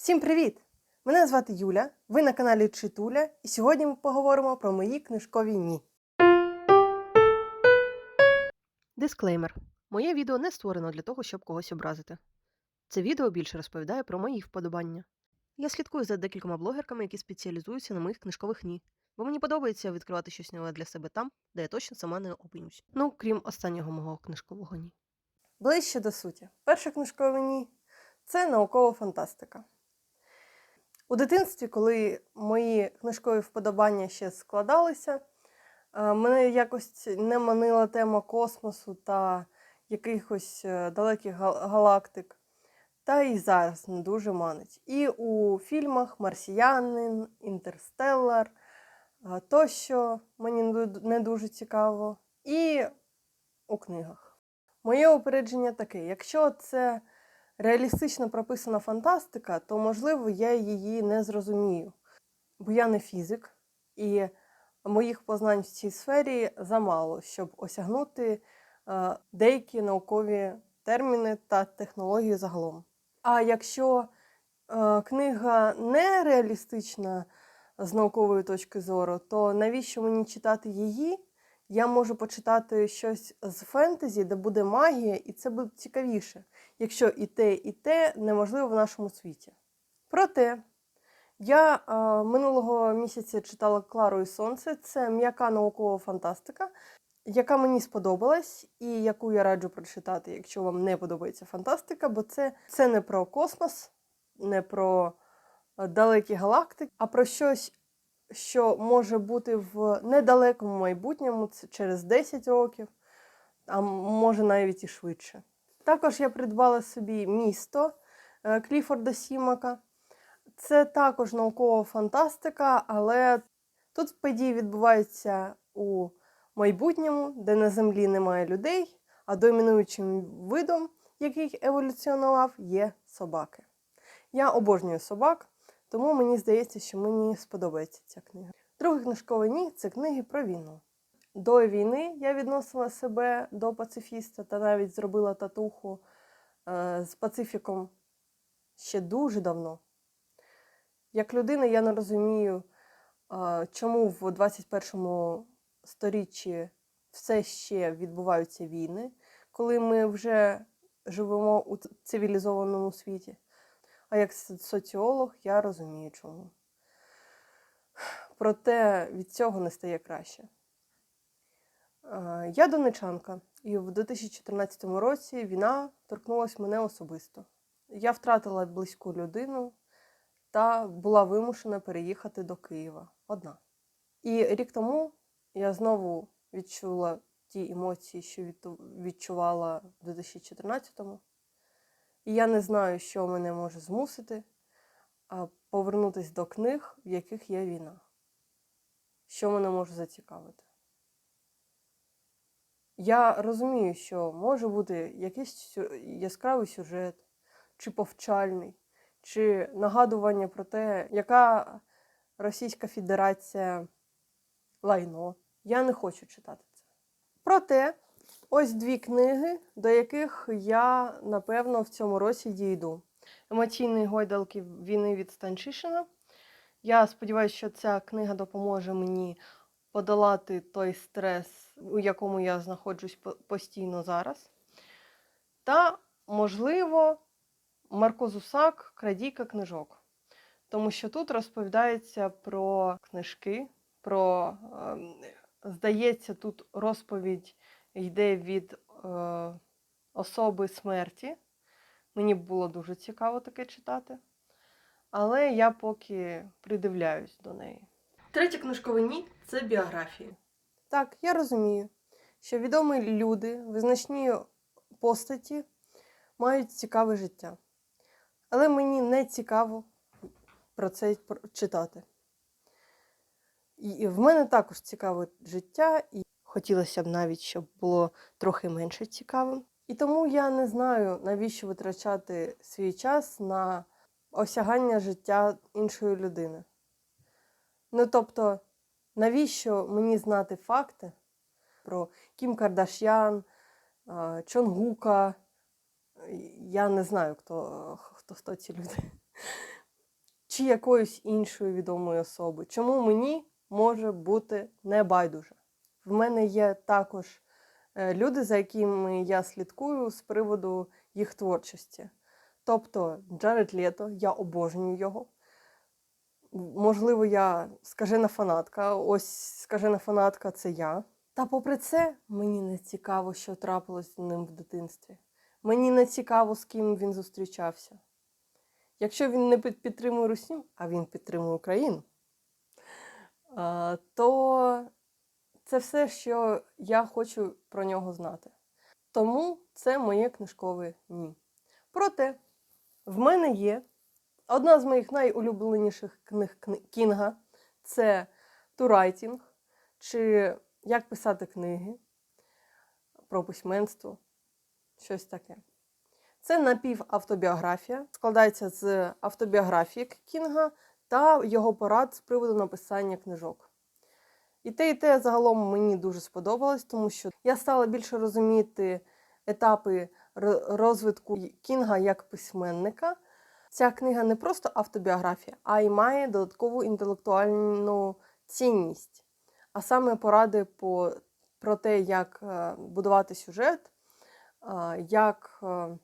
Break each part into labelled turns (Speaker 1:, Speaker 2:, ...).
Speaker 1: Всім привіт! Мене звати Юля, ви на каналі Читуля, і сьогодні ми поговоримо про мої книжкові ні.
Speaker 2: Дисклеймер. Моє відео не створено для того, щоб когось образити. Це відео більше розповідає про мої вподобання. Я слідкую за декількома блогерками, які спеціалізуються на моїх книжкових ні, бо мені подобається відкривати щось нове для себе там, де я точно сама не опинюсь. Ну, крім останнього мого книжкового ні.
Speaker 1: Ближче до суті. Перше книжкове ні це наукова фантастика. У дитинстві, коли мої книжкові вподобання ще складалися, е, мене якось не манила тема космосу та якихось е, далеких галактик. Та і зараз не дуже манить. І у фільмах Марсіянин, Інтерстеллар е, тощо мені не дуже цікаво. І у книгах. Моє упередження таке: якщо це реалістично прописана фантастика, то можливо я її не зрозумію. Бо я не фізик, і моїх познань в цій сфері замало, щоб осягнути е, деякі наукові терміни та технології загалом. А якщо е, книга не реалістична з наукової точки зору, то навіщо мені читати її? Я можу почитати щось з фентезі, де буде магія, і це буде цікавіше, якщо і те, і те неможливо в нашому світі. Проте я е, минулого місяця читала Клару і Сонце. Це м'яка наукова фантастика, яка мені сподобалась, і яку я раджу прочитати, якщо вам не подобається фантастика, бо це, це не про космос, не про е, далекі галактики, а про щось що може бути в недалекому майбутньому, це через 10 років, а може навіть і швидше. Також я придбала собі місто е, Кліфорда Сімака. Це також наукова фантастика, але тут події відбуваються у майбутньому, де на землі немає людей, а домінуючим видом, який еволюціонував, є собаки. Я обожнюю собак, тому мені здається, що мені сподобається ця книга. Друге книжкове ні це книги про війну. До війни я відносила себе до пацифіста та навіть зробила татуху е, з пацифіком ще дуже давно. Як людина, я не розумію, е, чому в 21 сторіччі все ще відбуваються війни, коли ми вже живемо у цивілізованому світі. А як соціолог я розумію чому. Проте від цього не стає краще. Я донечанка, і в 2014 році війна торкнулася мене особисто. Я втратила близьку людину та була вимушена переїхати до Києва одна. І рік тому я знову відчула ті емоції, що відчувала в 2014-му. І я не знаю, що мене може змусити повернутися до книг, в яких є війна. Що мене може зацікавити. Я розумію, що може бути якийсь яскравий сюжет, чи повчальний, чи нагадування про те, яка Російська Федерація лайно. Я не хочу читати це. Проте, ось дві книги, до яких я, напевно, в цьому році дійду. Емоційні гойдалки війни від Станчишина. Я сподіваюся, що ця книга допоможе мені подолати той стрес, у якому я знаходжусь постійно зараз. Та, можливо, Марко Зусак Крадійка книжок. Тому що тут розповідається про книжки, про, ем, здається, тут розповідь йде від е, особи смерті. Мені було дуже цікаво таке читати. Але я поки придивляюсь до неї. Третє книжкове ні це біографії. Так, я розумію, що відомі люди, визначні постаті мають цікаве життя. Але мені не цікаво про це читати. І і в мене також цікаве життя, і хотілося б навіть, щоб було трохи менше цікавим. І тому я не знаю, навіщо витрачати свій час на осягання життя іншої людини. Ну тобто, навіщо мені знати факти про Кім Кардашян, Чонгука? Я не знаю, хто, хто, хто ці люди. чи якоїсь іншої відомої особи. Чому мені може бути не байдуже? В мене є також е, люди, за якими я слідкую з приводу їх творчості. Тобто Джаред Лето, я обожнюю його. Можливо, я скажена фанатка. Ось скажена фанатка це я. Та попри це, мені не цікаво, що трапилось з ним в дитинстві. Мені не цікаво, з ким він зустрічався. Якщо він не підтримує Русню, а він підтримує Україну, то це все, що я хочу про нього знати. Тому це моє книжкове ні. Проте, в мене є одна з моїх найулюбленіших книг Кінга це турайтінг, чи як писати книги про письменство, щось таке. Це напівавтобіографія, складається з автобіографії Кінга та його порад з приводу написання книжок. І те, і те загалом мені дуже сподобалось, тому що я стала більше розуміти етапи розвитку Кінга як письменника. Ця книга не просто автобіографія, а й має додаткову інтелектуальну цінність, а саме поради по, про те, як е, будувати сюжет, як, е,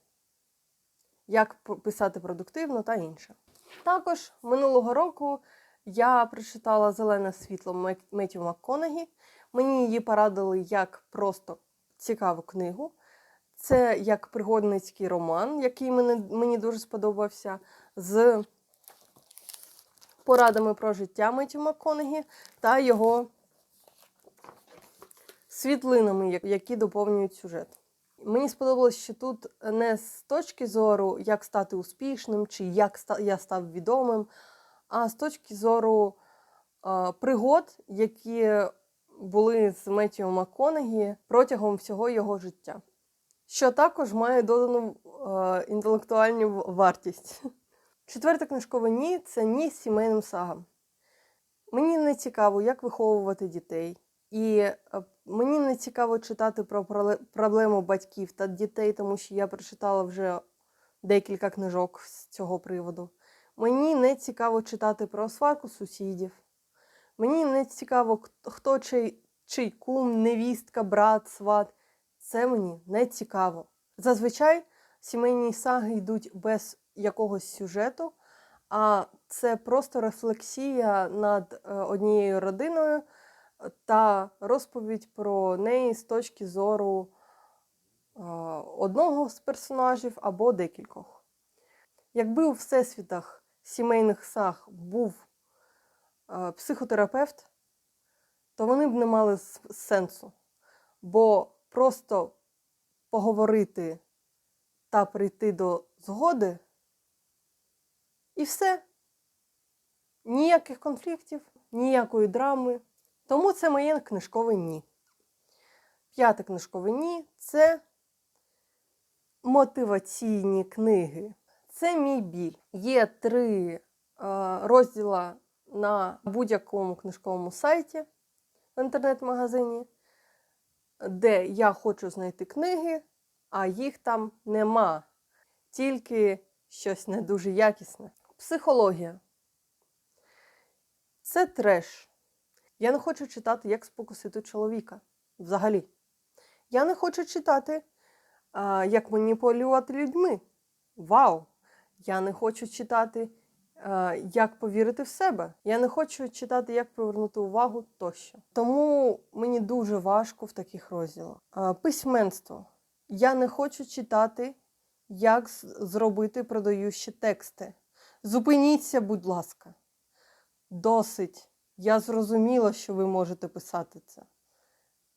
Speaker 1: як писати продуктивно та інше. Також минулого року я прочитала Зелене світло Меттю МакКонахі. Мені її порадили як просто цікаву книгу. Це як пригодницький роман, який мені, мені дуже сподобався, з порадами про життя Меттю МакКонахі та його світлинами, які доповнюють сюжет. Мені сподобалось, що тут не з точки зору, як стати успішним, чи як я став відомим, а з точки зору пригод, які були з Меттіо МакКонахі протягом всього його життя. Що також має додану інтелектуальну вартість. Четверте книжкове ні це ні сімейним сагам. Мені не цікаво, як виховувати дітей. І мені не цікаво читати про проблему батьків та дітей, тому що я прочитала вже декілька книжок з цього приводу. Мені не цікаво читати про сварку сусідів. Мені не цікаво, хт- хто чий, чий кум, невістка, брат, сват. Це мені не цікаво. Зазвичай сімейні саги йдуть без якогось сюжету, а це просто рефлексія над е, однією родиною та розповідь про неї з точки зору е, одного з персонажів або декількох. Якби у всесвітах сімейних саг був е, психотерапевт, то вони б не мали сенсу. Бо просто поговорити та прийти до згоди і все. Ніяких конфліктів, ніякої драми. Тому це моє книжкове ні. П'яте книжкове ні це мотиваційні книги. Це мій біль. Є три е, розділа на будь-якому книжковому сайті в інтернет-магазині, де я хочу знайти книги, а їх там нема. Тільки щось не дуже якісне. Психологія. Це треш. Я не хочу читати, як спокусити чоловіка. Взагалі. Я не хочу читати, як маніпулювати людьми. Вау! Я не хочу читати, а, як повірити в себе. Я не хочу читати, як привернути увагу тощо. Тому мені дуже важко в таких розділах. А, Письменство. Я не хочу читати, як зробити продаючі тексти. Зупиніться, будь ласка. Досить. Я зрозуміла, що ви можете писати це.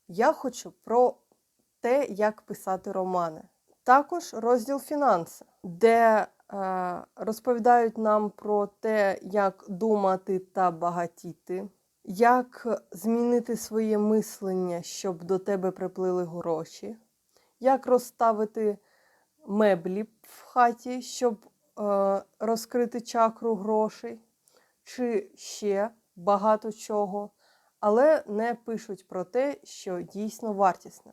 Speaker 1: Я хочу про те, як писати романи. Також розділ фінанси, де е, розповідають нам про те, як думати та багатіти, як змінити своє мислення, щоб до тебе приплили гроші, як розставити меблі в хаті, щоб е, розкрити чакру грошей, чи ще багато чого, але не пишуть про те, що дійсно вартісне.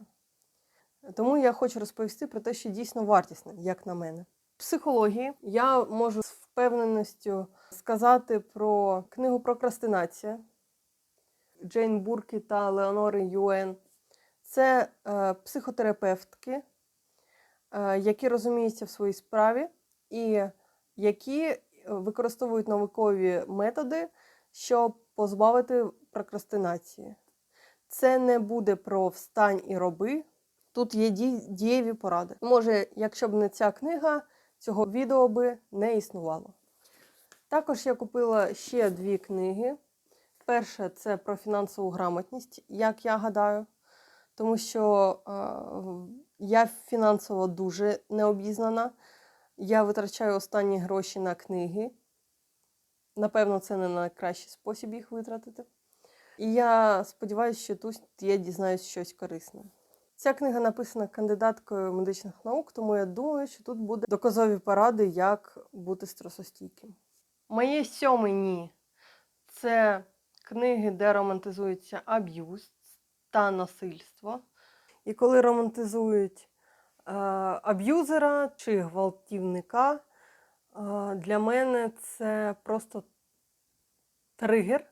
Speaker 1: Тому я хочу розповісти про те, що дійсно вартісне, як на мене. Психології я можу в впевненістю сказати про книгу Прокрастинація Джейн Буркі та Леонори Юен. Це е, психотерапевтки, е, які розуміються в своїй справі і які е, використовують наукові методи, щоб позбавити прокрастинації. Це не буде про встань і роби. Тут є дієві поради. Може, якщо б не ця книга, цього відео би не існувало. Також я купила ще дві книги. Перша це про фінансову грамотність, як я гадаю, тому що е, я фінансово дуже необізнана. Я витрачаю останні гроші на книги. Напевно, це не найкращий спосіб їх витратити. І я сподіваюся, що тут я дізнаюсь щось корисне. Ця книга написана кандидаткою медичних наук, тому я думаю, що тут буде доказові поради, як бути стресостійким. Моє сьоме ні це книги, де романтизується аб'юз та насильство. І коли романтизують е, аб'юзера чи гвалтівника, е, для мене це просто тригер,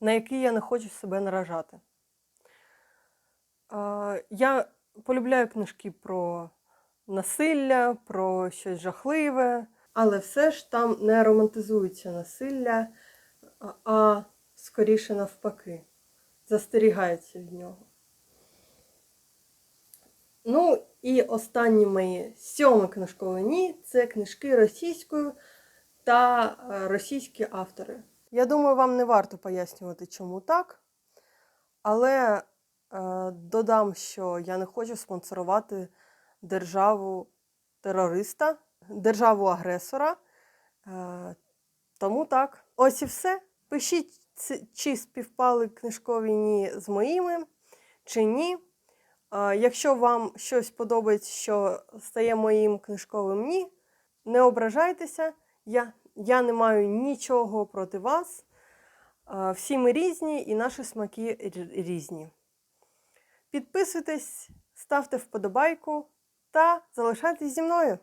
Speaker 1: на який я не хочу себе наражати. Я полюбляю книжки про насилля, про щось жахливе, але все ж там не романтизується насилля, а- скоріше навпаки, застерігається від нього. Ну, і останні мої сьоме книжкове ні це книжки російською та е, російські автори. Я думаю, вам не варто пояснювати, чому так. Але додам, що я не хочу спонсорувати державу терориста, державу агресора. Е, тому так. Ось і все. Пишіть, чи співпали книжкові ні з моїми, чи ні. Е, Якщо вам щось подобається, що стає моїм книжковим ні, не ображайтеся. Я, я не маю нічого проти вас. Е, Всі ми різні і наші смаки різні. Підписуйтесь, ставте вподобайку та залишайтесь зі мною.